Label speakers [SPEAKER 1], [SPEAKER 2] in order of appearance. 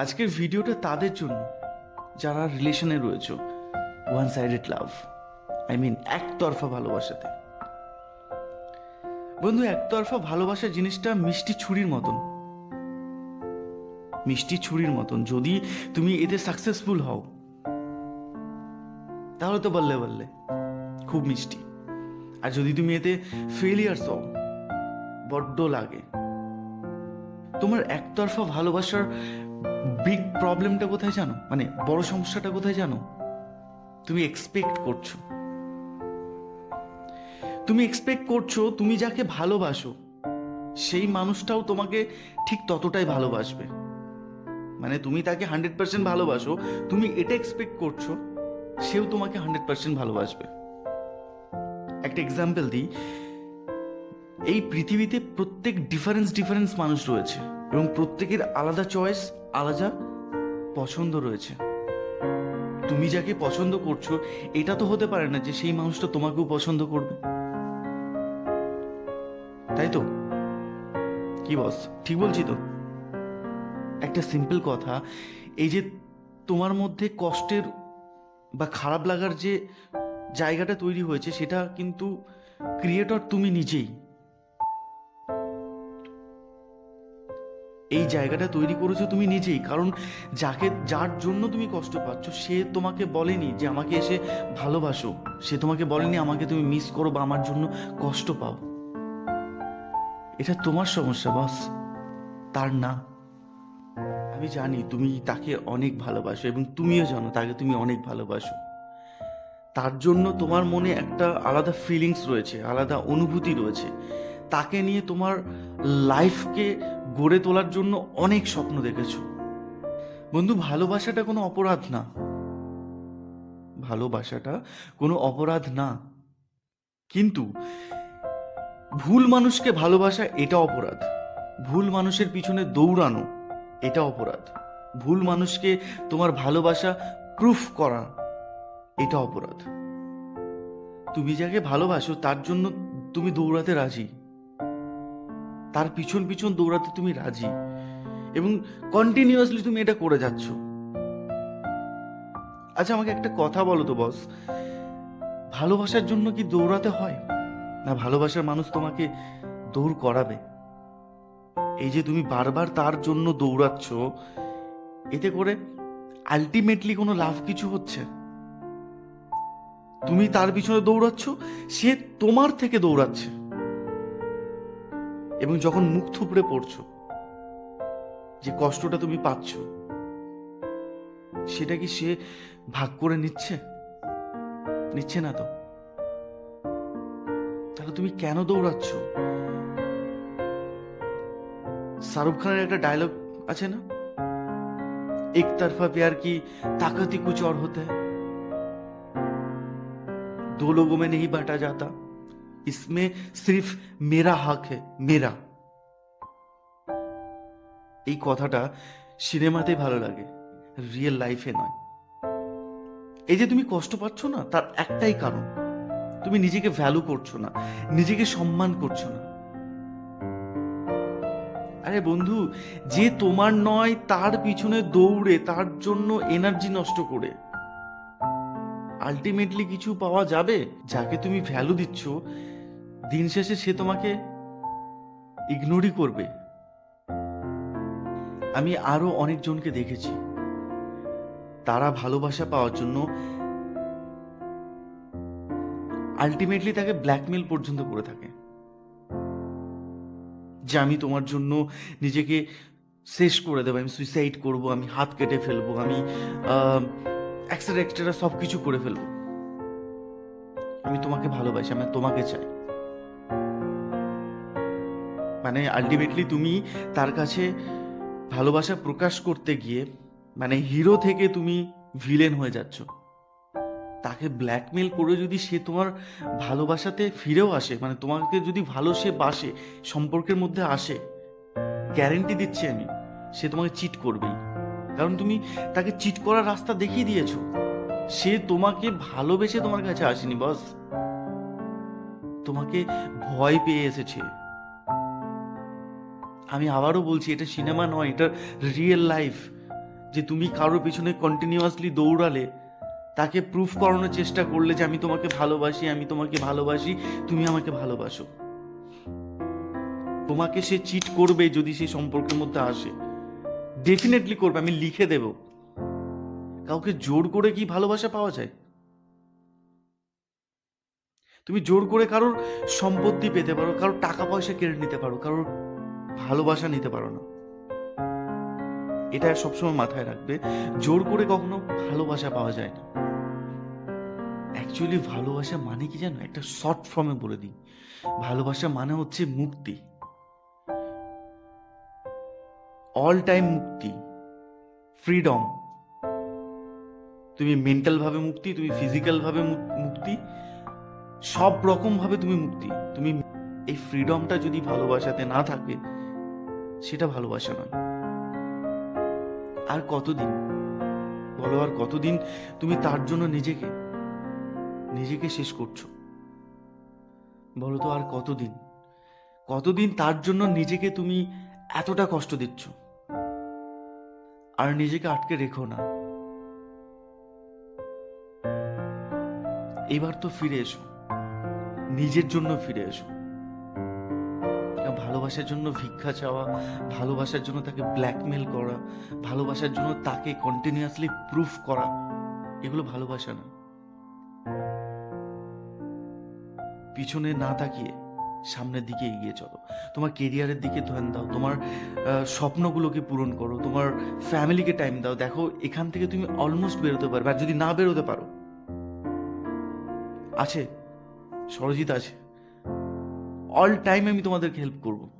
[SPEAKER 1] আজকের ভিডিওটা তাদের জন্য, যারা রিলেশনে রয়েছে one sided love I mean একতরফা ভালোবাসাতে। বন্ধু, একতরফা ভালোবাসা জিনিসটা মিষ্টি ছুরির মতন। মিষ্টি ছুরির মতন। যদি তুমি এতে সাকসেসফুল হও, তাহলে তো বললে বললে, খুব মিষ্টি। আর যদি তুমি এতে ফেলিয়ার্স হও, বড্ড লাগে। তোমার একতরফা ভালোবাসার বিগ প্রবলেমটা কোথায় জানো? মানে বড় সমস্যাটা কোথায় জানো? তুমি এক্সপেক্ট করছ। তুমি এক্সপেক্ট করছ, তুমি যাকে ভালোবাসো, সেই মানুষটাও তোমাকে ঠিক ততটাই ভালোবাসবে। মানে তুমি তাকে হান্ড্রেড পার্সেন্ট ভালোবাসো, তুমি এটা এক্সপেক্ট করছ, সেও তোমাকে হান্ড্রেড পার্সেন্ট ভালোবাসবে। একটা এক্সাম্পল দিই। এই পৃথিবীতে প্রত্যেক ডিফারেন্স ডিফারেন্স মানুষ রয়েছে এবং প্রত্যেকের আলাদা চয়েস আলাদা পছন্দ রয়েছে। তুমি যাকে পছন্দ করছ, এটা তো হতে পারে না যে সেই মানুষটা তোমাকেও পছন্দ করবে। তাই তো? কি বস ঠিক বলছি তো? একটা সিম্পল কথা, এই যে তোমার মধ্যে কষ্টের বা খারাপ লাগার যে জায়গাটা তৈরি হয়েছে, সেটা কিন্তু ক্রিয়েটর তুমি নিজেই। এই জায়গাটা তৈরি করেছ তুমি নিজেই। কারণ যাকে, যার জন্য তুমি কষ্ট পাচ্ছ, সে তোমাকে বলেনি যে আমাকে এসে ভালোবাসো। সে তোমাকে বলেনি আমাকে তুমি মিস করো বা আমার জন্য কষ্ট পাও। এটা তোমার সমস্যা বস তার না। আমি জানি তুমি তাকে অনেক ভালোবাসো এবং তুমিও জানো তাকে তুমি অনেক ভালোবাসো। তার জন্য তোমার মনে একটা আলাদা ফিলিংস রয়েছে, আলাদা অনুভূতি রয়েছে। তাকে নিয়ে তোমার লাইফকে গড়ে তোলার জন্য অনেক স্বপ্ন দেখেছ। বন্ধু, ভালোবাসাটা কোনো অপরাধ না। ভালোবাসাটা কোনো অপরাধ না। কিন্তু ভুল মানুষকে ভালোবাসা এটা অপরাধ। ভুল মানুষের পিছনে দৌড়ানো এটা অপরাধ। ভুল মানুষকে তোমার ভালোবাসা প্রুফ করা এটা অপরাধ। তুমি যাকে ভালোবাসো তার জন্য তুমি দৌড়াতে রাজি। তার পিছন পিছন দৌড়াতে তুমি রাজি। এবং কন্টিনিউয়াসলি তুমি এটা করে যাচ্ছ। আচ্ছা আমাকে একটা কথা বলো তো বস ভালোবাসার জন্য কি দৌড়াতে হয়? না, ভালোবাসার মানুষ তোমাকে দৌড় করাবে? এই যে তুমি বারবার তার জন্য দৌড়াচ্ছ, এতে করে আলটিমেটলি কোনো লাভ কিছু হচ্ছে? তুমি তার পিছনে দৌড়াচ্ছ, সে তোমার থেকে দৌড়াচ্ছে। এবং যখন মুখ থুবড়ে পড়ছো যে কষ্টটা তুমি পাচ্ছ সেটা কি সে ভাগ করে নিচ্ছে নিচ্ছে না তো তাহলে তুমি কেন দৌড়াচ্ছ শাহরুখ খানের একটা ডায়লগ আছে না একতরফা प्यार की ताकत ही कुछ और होता है दो लोगों में नहीं बांटा जाता इसमें सिर्फ मेरा हक है मेरा এই কথাটা সিনেমাতেই ভালো লাগে রিয়েল লাইফে নয় এই যে তুমি কষ্ট পাচ্ছ না তার একটাই কারণ তুমি নিজেকে ভ্যালু করছো না নিজেকে সম্মান করছো না আরে বন্ধু যে তোমার নয় তার পিছনে দৌড়ে তার জন্য এনার্জি নষ্ট করে আলটিমেটলি কিছু পাওয়া যাবে যাকে তুমি ভ্যালু দিচ্ছ দিন শেষে সে তোমাকে ইগনোরই করবে। আমি আরও অনেকজনকে দেখেছি। তারা ভালোবাসা পাওয়ার জন্য আলটিমেটলি তাকে ব্ল্যাকমেল পর্যন্ত করে থাকে। যে আমি তোমার জন্য নিজেকে শেষ করে দেবো, আমি সুইসাইড করব, আমি হাত কেটে ফেলব, আমি এক্সট্রা এক্সট্রা সব কিছু করে ফেলব। আমি তোমাকে ভালোবাসি, আমি তোমাকে চাই। মানে আলটিমেটলি তুমি তার কাছে ভালোবাসা প্রকাশ করতে গিয়ে মানে হিরো থেকে তুমি ভিলেন হয়ে যাচ্ছ। তাকে ব্ল্যাকমেল করে যদি সে তোমার ভালোবাসাতে ফিরেও আসে মানে তোমাকে যদি ভালো সে বাসে, সম্পর্কের মধ্যে আসে গ্যারেন্টি দিচ্ছি আমি, সে তোমাকে চিট করবেই। কারণ তুমি তাকে চিট করার রাস্তা দেখিয়ে দিয়েছ। সে তোমাকে ভালোবেসে তোমার কাছে আসেনি, বস। তোমাকে ভয় পেয়ে এসেছে। আমি আবারও বলছি এটা সিনেমা নয় এটা রিয়েল লাইফ যে তুমি কারোর পিছনে কন্টিনিউয়াসলি দৌড়ালে তাকে প্রুফ করানোর চেষ্টা করলে যে আমি তোমাকে ভালোবাসি আমি তোমাকে ভালোবাসি তুমি আমাকে ভালোবাসো। তোমাকে সে চিট করবে যদি সেই সম্পর্কের মধ্যে আসে। ডেফিনেটলি করবে আমি লিখে দেব। কাউকে জোর করে কি ভালোবাসা পাওয়া যায়? তুমি জোর করে কারোর সম্পত্তি পেতে পারো কারোর টাকা পয়সা কেড়ে নিতে পারো কারোর ভালোবাসা নিতে পারো না। এটা সবসময় মাথায় রাখবে, জোর করে কখনো ভালোবাসা পাওয়া যায় না। অ্যাকচুয়ালি ভালোবাসা মানে কি জানো? একটা শর্ট ফর্মে বলে দিই। ভালোবাসা মানে হচ্ছে মুক্তি। অল টাইম মুক্তি। ফ্রিডম তুমি মেন্টাল ভাবে মুক্তি, তুমি ফিজিক্যাল ভাবে মুক- মুক্তি। সব রকম ভাবে তুমি মুক্তি। তুমি এই ফ্রিডমটা যদি ভালোবাসাতে না থাকে সেটা ভালোবাসা নয়। আর কতদিন? বলো, আর কতদিন তুমি তার জন্য নিজেকে নিজেকে শেষ করছ? বলো তো, আর কতদিন? কতদিন তার জন্য নিজেকে তুমি এতটা কষ্ট দিচ্ছ? আর নিজেকে আটকে রেখো না। এবার তো ফিরে এসো। নিজের জন্য ফিরে এসো। ভালোবাসার জন্য ভিক্ষা চাওয়া, ভালোবাসার জন্য তাকে ব্ল্যাকমেল করা, ভালোবাসার জন্য তাকে কন্টিনিউয়াসলি প্রুফ করা, এগুলো ভালোবাসা না। পিছনে না তাকিয়ে সামনের দিকে এগিয়ে চলো। তোমার কেরিয়ারের দিকে ধ্যান দাও, তোমার স্বপ্নগুলোকে পূরণ করো, তোমার ফ্যামিলিকে টাইম দাও। দেখো, এখান থেকে তুমি অলমোস্ট বেরোতে পারবে, আর যদি না বেরোতে পারো, আছে সরজিৎ আছে। অল টাইম আমি তোমাদেরকে হেল্প করব।